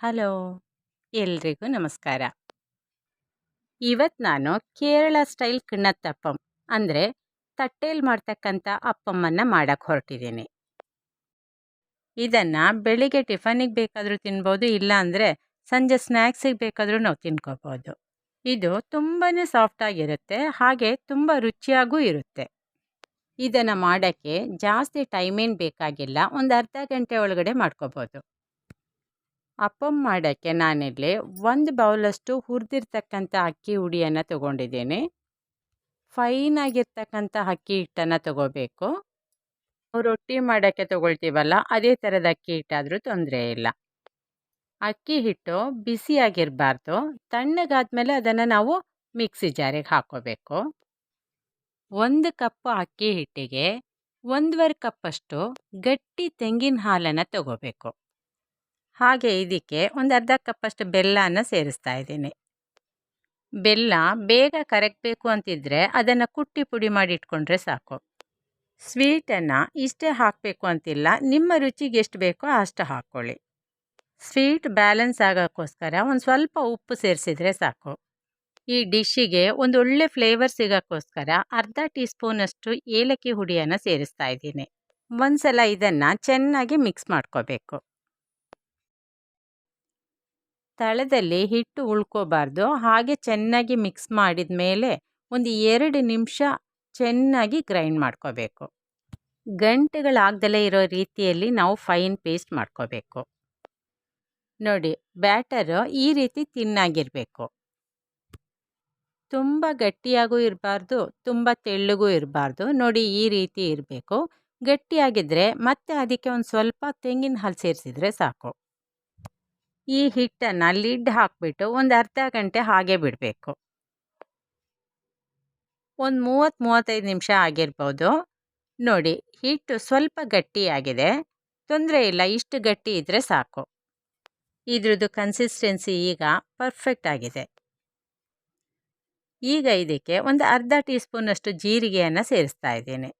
Hello, ಎಲ್ರಿಗೂ ನಮಸ್ಕಾರ. ಇವತ್ತು ನಾನು ಕೇರಳ ಸ್ಟೈಲ್ ಕಿಣ್ಣತ್ತಪ್ಪಂ ಅಂದರೆ ತಟ್ಟೆಯಲ್ಲಿ ಮಾಡ್ತಕ್ಕಂಥ ಅಪ್ಪಮ್ಮನ್ನು ಮಾಡೋಕ್ಕೆ ಹೊರಟಿದ್ದೀನಿ. ಇದನ್ನು ಬೆಳಿಗ್ಗೆ ಟಿಫನಿಗೆ ಬೇಕಾದರೂ ತಿನ್ಬೋದು, ಇಲ್ಲ ಅಂದರೆ ಸಂಜೆ ಸ್ನ್ಯಾಕ್ಸಿಗೆ ಬೇಕಾದರೂ ನಾವು ತಿನ್ಕೋಬೋದು. ಇದು ತುಂಬಾ ಸಾಫ್ಟಾಗಿರುತ್ತೆ ಹಾಗೆ ತುಂಬ ರುಚಿಯಾಗೂ ಇರುತ್ತೆ. ಇದನ್ನು ಮಾಡೋಕ್ಕೆ ಜಾಸ್ತಿ ಟೈಮೇನು ಬೇಕಾಗಿಲ್ಲ, ಒಂದು ಅರ್ಧ ಗಂಟೆ ಒಳಗಡೆ ಮಾಡ್ಕೋಬೋದು. ಅಪ್ಪಂ ಮಾಡೋಕ್ಕೆ ನಾನಿಲ್ಲಿ ಒಂದು ಬೌಲಷ್ಟು ಹುರಿದಿರ್ತಕ್ಕಂಥ ಅಕ್ಕಿ ಹುಡಿಯನ್ನು ತೊಗೊಂಡಿದ್ದೀನಿ. ಫೈನ್ ಆಗಿರ್ತಕ್ಕಂಥ ಅಕ್ಕಿ ಹಿಟ್ಟನ್ನು ತಗೋಬೇಕು. ರೊಟ್ಟಿ ಮಾಡೋಕ್ಕೆ ತಗೊಳ್ತೀವಲ್ಲ, ಅದೇ ಥರದ ಅಕ್ಕಿ ಹಿಟ್ಟಾದರೂ ತೊಂದರೆ ಇಲ್ಲ. ಅಕ್ಕಿ ಹಿಟ್ಟು ಬಿಸಿಯಾಗಿರಬಾರ್ದು ತಣ್ಣಗಾದ್ಮೇಲೆ ಅದನ್ನು ನಾವು ಮಿಕ್ಸಿ ಜಾರಿಗೆ ಹಾಕೋಬೇಕು. ಒಂದು ಕಪ್ ಅಕ್ಕಿ ಹಿಟ್ಟಿಗೆ ಒಂದೂವರೆ ಕಪ್ಪಷ್ಟು ಗಟ್ಟಿ ತೆಂಗಿನ ಹಾಲನ್ನು ತಗೋಬೇಕು. ಹಾಗೆ ಇದಕ್ಕೆ ಒಂದು ಅರ್ಧ ಕಪ್ಪಷ್ಟು ಬೆಲ್ಲನ ಸೇರಿಸ್ತಾ ಇದ್ದೀನಿ. ಬೆಲ್ಲ ಬೇಗ ಕರಗಬೇಕು ಅಂತಿದ್ರೆ ಅದನ್ನು ಕುಟ್ಟಿ ಪುಡಿ ಮಾಡಿ ಇಟ್ಕೊಂಡ್ರೆ ಸಾಕು. ಸ್ವೀಟನ್ನು ಇಷ್ಟೇ ಹಾಕಬೇಕು ಅಂತಿಲ್ಲ, ನಿಮ್ಮ ರುಚಿಗೆ ಎಷ್ಟು ಬೇಕೋ ಅಷ್ಟು ಹಾಕ್ಕೊಳ್ಳಿ. ಸ್ವೀಟ್ ಬ್ಯಾಲೆನ್ಸ್ ಆಗೋಕ್ಕೋಸ್ಕರ ಒಂದು ಸ್ವಲ್ಪ ಉಪ್ಪು ಸೇರಿಸಿದ್ರೆ ಸಾಕು. ಈ ಡಿಶ್ಶಿಗೆ ಒಂದು ಒಳ್ಳೆ ಫ್ಲೇವರ್ ಸಿಗೋಕ್ಕೋಸ್ಕರ ಅರ್ಧ ಟೀ ಸ್ಪೂನಷ್ಟು ಏಲಕ್ಕಿ ಹುಡಿಯನ್ನು ಸೇರಿಸ್ತಾ ಇದ್ದೀನಿ. ಒಂದ್ಸಲ ಇದನ್ನು ಚೆನ್ನಾಗಿ ಮಿಕ್ಸ್ ಮಾಡ್ಕೋಬೇಕು. ತಳದಲ್ಲಿ ಹಿಟ್ಟು ಉಳ್ಕೋಬಾರ್ದು. ಹಾಗೆ ಚೆನ್ನಾಗಿ ಮಿಕ್ಸ್ ಮಾಡಿದ ಮೇಲೆ ಒಂದು ಎರಡು ನಿಮಿಷ ಚೆನ್ನಾಗಿ ಗ್ರೈಂಡ್ ಮಾಡ್ಕೋಬೇಕು. ಗಂಟೆಗಳಾಗ್ದಲೇ ಇರೋ ರೀತಿಯಲ್ಲಿ ನಾವು ಫೈನ್ ಪೇಸ್ಟ್ ಮಾಡ್ಕೋಬೇಕು. ನೋಡಿ ಬ್ಯಾಟರು ಈ ರೀತಿ ತಿನ್ನಾಗಿರಬೇಕು. ತುಂಬ ಗಟ್ಟಿಯಾಗೂ ಇರಬಾರ್ದು, ತುಂಬ ತೆಳ್ಳಗೂ ಇರಬಾರ್ದು. ನೋಡಿ, ಈ ರೀತಿ ಇರಬೇಕು. ಗಟ್ಟಿಯಾಗಿದ್ದರೆ ಮತ್ತೆ ಅದಕ್ಕೆ ಒಂದು ಸ್ವಲ್ಪ ತೆಂಗಿನ ಹಾಲು ಸೇರಿಸಿದರೆ ಸಾಕು. ಈ ಹಿಟ್ಟನ್ನು ಲಿಡ್ ಹಾಕಿಬಿಟ್ಟು ಒಂದು ಅರ್ಧ ಗಂಟೆ ಹಾಗೆ ಬಿಡಬೇಕು. ಒಂದು ಮೂವತ್ತು, ಮೂವತ್ತೈದು ನಿಮಿಷ ಆಗಿರ್ಬೋದು. ನೋಡಿ, ಹಿಟ್ಟು ಸ್ವಲ್ಪ ಗಟ್ಟಿಯಾಗಿದೆ. ತೊಂದರೆ ಇಲ್ಲ, ಇಷ್ಟು ಗಟ್ಟಿ ಇದ್ದರೆ ಸಾಕು. ಇದ್ರದ್ದು ಕನ್ಸಿಸ್ಟೆನ್ಸಿ ಈಗ ಪರ್ಫೆಕ್ಟ್ ಆಗಿದೆ. ಈಗ ಇದಕ್ಕೆ ಒಂದು ಅರ್ಧ ಟೀ ಸ್ಪೂನಷ್ಟು ಜೀರಿಗೆಯನ್ನು ಸೇರಿಸ್ತಾ ಇದ್ದೀನಿ.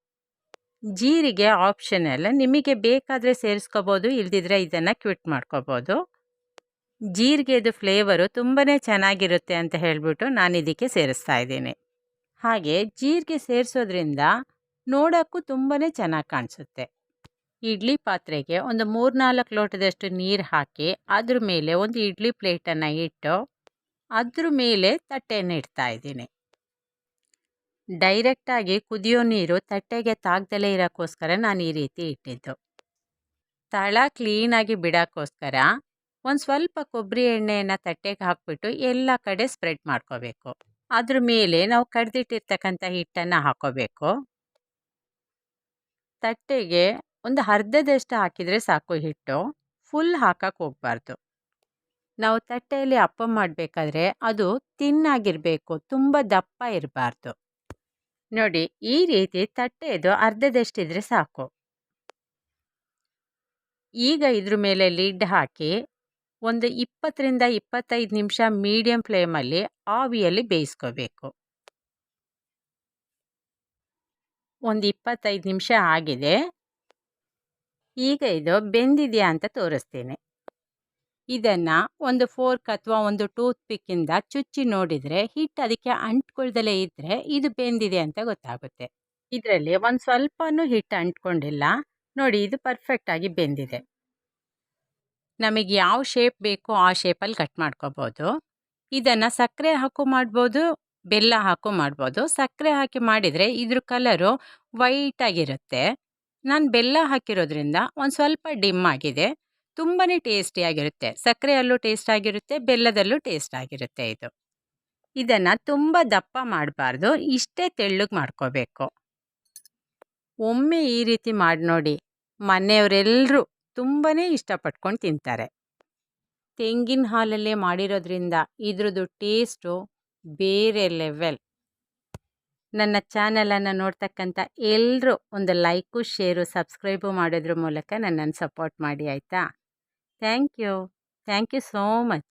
ಜೀರಿಗೆ ಆಪ್ಷನಲ್ ನಿಮಗೆ ಬೇಕಾದರೆ ಸೇರಿಸ್ಕೋಬೋದು, ಇಲ್ದಿದ್ರೆ ಇದನ್ನು ಕ್ವಿಟ್ ಮಾಡ್ಕೋಬೋದು. ಜೀರಿಗೆದು ಫ್ಲೇವರು ತುಂಬಾ ಚೆನ್ನಾಗಿರುತ್ತೆ ಅಂತ ಹೇಳಿಬಿಟ್ಟು ನಾನು ಇದಕ್ಕೆ ಸೇರಿಸ್ತಾ ಇದ್ದೀನಿ. ಹಾಗೆ ಜೀರಿಗೆ ಸೇರಿಸೋದ್ರಿಂದ ನೋಡೋಕ್ಕೂ ತುಂಬಾ ಚೆನ್ನಾಗಿ ಕಾಣಿಸುತ್ತೆ. ಇಡ್ಲಿ ಪಾತ್ರೆಗೆ ಒಂದು ಮೂರ್ನಾಲ್ಕು ಲೋಟದಷ್ಟು ನೀರು ಹಾಕಿ ಅದ್ರ ಮೇಲೆ ಒಂದು ಇಡ್ಲಿ ಪ್ಲೇಟನ್ನು ಇಟ್ಟು ಅದ್ರ ಮೇಲೆ ತಟ್ಟೆಯನ್ನು ಇಡ್ತಾ ಇದ್ದೀನಿ. ಡೈರೆಕ್ಟಾಗಿ ಕುದಿಯೋ ನೀರು ತಟ್ಟೆಗೆ ತಾಗ್ದಲೇ ಇರೋಕ್ಕೋಸ್ಕರ ನಾನು ಈ ರೀತಿ ಇಟ್ಟಿದ್ದು. ತಳ ಕ್ಲೀನಾಗಿ ಬಿಡೋಕ್ಕೋಸ್ಕರ ಒಂದು ಸ್ವಲ್ಪ ಕೊಬ್ಬರಿ ಎಣ್ಣೆಯನ್ನು ತಟ್ಟೆಗೆ ಹಾಕ್ಬಿಟ್ಟು ಎಲ್ಲ ಕಡೆ ಸ್ಪ್ರೆಡ್ ಮಾಡ್ಕೋಬೇಕು. ಅದ್ರ ಮೇಲೆ ನಾವು ಕಡ್ದಿಟ್ಟಿರ್ತಕ್ಕಂಥ ಹಿಟ್ಟನ್ನು ಹಾಕೋಬೇಕು. ತಟ್ಟೆಗೆ ಒಂದು ಅರ್ಧದಷ್ಟು ಹಾಕಿದರೆ ಸಾಕು ಹಿಟ್ಟು. ಫುಲ್ ಹಾಕಕ್ಕೆ ಹೋಗ್ಬಾರ್ದು. ನಾವು ತಟ್ಟೆಯಲ್ಲಿ ಅಪ್ಪ ಮಾಡಬೇಕಾದ್ರೆ ಅದು ತಿನ್ನಾಗಿರಬೇಕು ತುಂಬ ದಪ್ಪ ಇರಬಾರ್ದು. ನೋಡಿ, ಈ ರೀತಿ ತಟ್ಟೆದು ಅರ್ಧದಷ್ಟಿದ್ರೆ ಸಾಕು. ಈಗ ಇದ್ರ ಮೇಲೆ ಲಿಡ್ ಹಾಕಿ ಒಂದು ಇಪ್ಪತ್ತರಿಂದ ಇಪ್ಪತ್ತೈದು ನಿಮಿಷ ಮೀಡಿಯಂ ಫ್ಲೇಮಲ್ಲಿ ಆವಿಯಲ್ಲಿ ಬೇಯಿಸ್ಕೋಬೇಕು. ಒಂದು ಇಪ್ಪತ್ತೈದು ನಿಮಿಷ ಆಗಿದೆ. ಈಗ ಇದು ಬೆಂದಿದೆಯಾ ಅಂತ ತೋರಿಸ್ತೀನಿ. ಇದನ್ನು ಒಂದು ಫೋರ್ಕ್ ಅಥವಾ ಒಂದು ಟೂತ್ ಪಿಕ್ಕಿಂದ ಚುಚ್ಚಿ ನೋಡಿದರೆ ಹಿಟ್ಟು ಅದಕ್ಕೆ ಅಂಟ್ಕೊಳ್ದಲೇ ಇದ್ದರೆ ಇದು ಬೆಂದಿದೆ ಅಂತ ಗೊತ್ತಾಗುತ್ತೆ. ಇದರಲ್ಲಿ ಒಂದು ಸ್ವಲ್ಪನೂ ಹಿಟ್ಟು ಅಂಟ್ಕೊಂಡಿಲ್ಲ. ನೋಡಿ ಇದು ಪರ್ಫೆಕ್ಟಾಗಿ ಬೆಂದಿದೆ. ನಮಗೆ ಯಾವ ಶೇಪ್ ಬೇಕೋ ಆ ಶೇಪಲ್ಲಿ ಕಟ್ ಮಾಡ್ಕೋಬೋದು. ಇದನ್ನು ಸಕ್ಕರೆ ಹಾಕು ಮಾಡ್ಬೋದು, ಬೆಲ್ಲ ಹಾಕು ಮಾಡ್ಬೋದು. ಸಕ್ಕರೆ ಹಾಕಿ ಮಾಡಿದರೆ ಇದ್ರ ಕಲರು ವೈಟಾಗಿರುತ್ತೆ ನಾನು ಬೆಲ್ಲ ಹಾಕಿರೋದ್ರಿಂದ ಒಂದು ಸ್ವಲ್ಪ ಡಿಮ್ ಆಗಿದೆ. ತುಂಬಾ ಟೇಸ್ಟಿಯಾಗಿರುತ್ತೆ ಸಕ್ಕರೆಯಲ್ಲೂ ಟೇಸ್ಟ್ ಆಗಿರುತ್ತೆ, ಬೆಲ್ಲದಲ್ಲೂ ಟೇಸ್ಟ್ ಆಗಿರುತ್ತೆ ಇದು. ಇದನ್ನು ತುಂಬ ದಪ್ಪ ಮಾಡಬಾರ್ದು, ಇಷ್ಟೇ ತೆಳ್ಳಗೆ ಮಾಡ್ಕೋಬೇಕು. ಒಮ್ಮೆ ಈ ರೀತಿ ಮಾಡಿ ನೋಡಿ ಮನೆಯವರೆಲ್ಲರೂ ತುಂಬಾ ಇಷ್ಟಪಟ್ಕೊಂಡು ತಿಂತಾರೆ. ತೆಂಗಿನ ಹಾಲಲ್ಲೇ ಮಾಡಿರೋದ್ರಿಂದ ಇದ್ರದ್ದು ಟೇಸ್ಟು ಬೇರೆ ಲೆವೆಲ್. ನನ್ನ ಚಾನಲನ್ನು ನೋಡ್ತಕ್ಕಂಥ ಎಲ್ಲರೂ ಒಂದು ಲೈಕು, ಶೇರು, ಸಬ್ಸ್ಕ್ರೈಬು ಮಾಡೋದ್ರ ಮೂಲಕ ನನ್ನನ್ನು ಸಪೋರ್ಟ್ ಮಾಡಿ ಆಯಿತಾ? Thank you. Thank you so much.